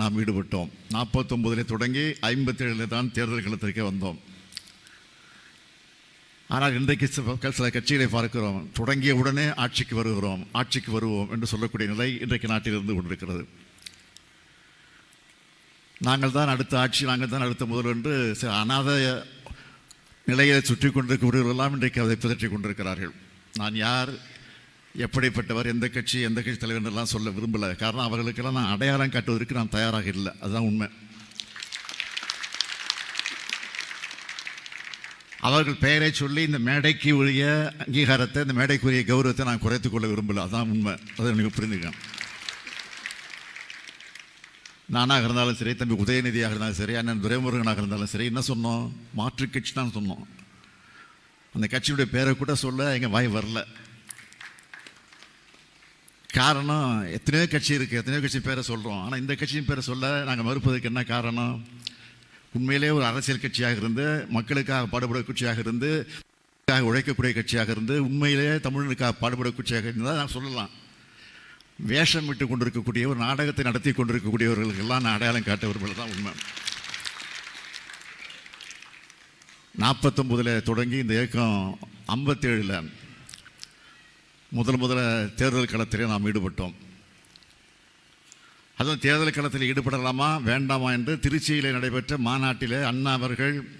நாம் ஈடுபட்டோம். நாற்பத்தொம்பதில் தொடங்கி ஐம்பத்தேழில் தான் தேர்தல் களத்திற்கே வந்தோம். ஆனால் இன்றைக்கு சில கட்சிகளை பார்க்கிறோம். தொடங்கிய உடனே ஆட்சிக்கு வருகிறோம். ஆட்சிக்கு வருவோம் என்று சொல்லக்கூடிய நிலை இன்றைக்கு நாட்டில் இருந்து கொண்டிருக்கிறது. நாங்கள் தான் அடுத்த ஆட்சி நாங்கள் தான் அடுத்த முதல் என்று சில அநாத நிலையை சுற்றி கொண்டிருக்கக்கூடியவர்களெல்லாம் இன்றைக்கு அதை பிதற்றி கொண்டிருக்கிறார்கள். நான் யார் எப்படிப்பட்டவர் எந்த கட்சி எந்த கட்சி தலைவர் எல்லாம் சொல்ல விரும்பலை. காரணம் அவர்களுக்கெல்லாம் நான் அடையாளம் காட்டுவதற்கு நான் தயாராக இல்லை. அதுதான் உண்மை. அவர்கள் பெயரை சொல்லி இந்த மேடைக்கு உரிய அங்கீகாரத்தை இந்த மேடைக்குரிய கௌரவத்தை நான் குறைத்து கொள்ள விரும்பலை. அதான் உண்மை. அதை எனக்கு புரிஞ்சுக்கணும். நானாக இருந்தாலும் சரி தம்பி உதயநிதியாக இருந்தாலும் சரி அண்ணன் துரைமுருகனாக இருந்தாலும் சரி என்ன சொன்னோம்? மாற்று கட்சி தான் சொன்னோம். அந்த கட்சியுடைய பேரை கூட சொல்ல எங்கள் வாய் வரல. காரணம் எத்தனையோ கட்சி இருக்குது எத்தனையோ கட்சி பேரை சொல்கிறோம் ஆனால் இந்த கட்சியின் பேரை சொல்ல நாங்கள் மறுப்பதற்கு என்ன காரணம்? உண்மையிலே ஒரு அரசியல் கட்சியாக இருந்து மக்களுக்காக பாடுபட கட்சியாக இருந்து உழைக்கக்கூடிய கட்சியாக இருந்து உண்மையிலே தமிழனுக்காக பாடுபட கட்சியாக இருந்தால் நான் சொல்லலாம். வேஷம் விட்டு கொண்டிருக்கக்கூடிய ஒரு நாடகத்தை நடத்தி கொண்டிருக்கக்கூடியவர்களுக்கெல்லாம் நான் அடையாளம் காட்ட விரும்பல தான் உண்மை. நாற்பத்தொம்பதில் தொடங்கி இந்த இயக்கம் ஐம்பத்தேழில் முதல் முதல்ல தேர்தல் களத்திலே நாம் ஈடுபட்டோம். அதுவும் தேர்தல் களத்தில் ஈடுபடலாமா வேண்டாமா என்று திருச்சியில் நடைபெற்ற மாநாட்டிலே அண்ணா அவர்கள்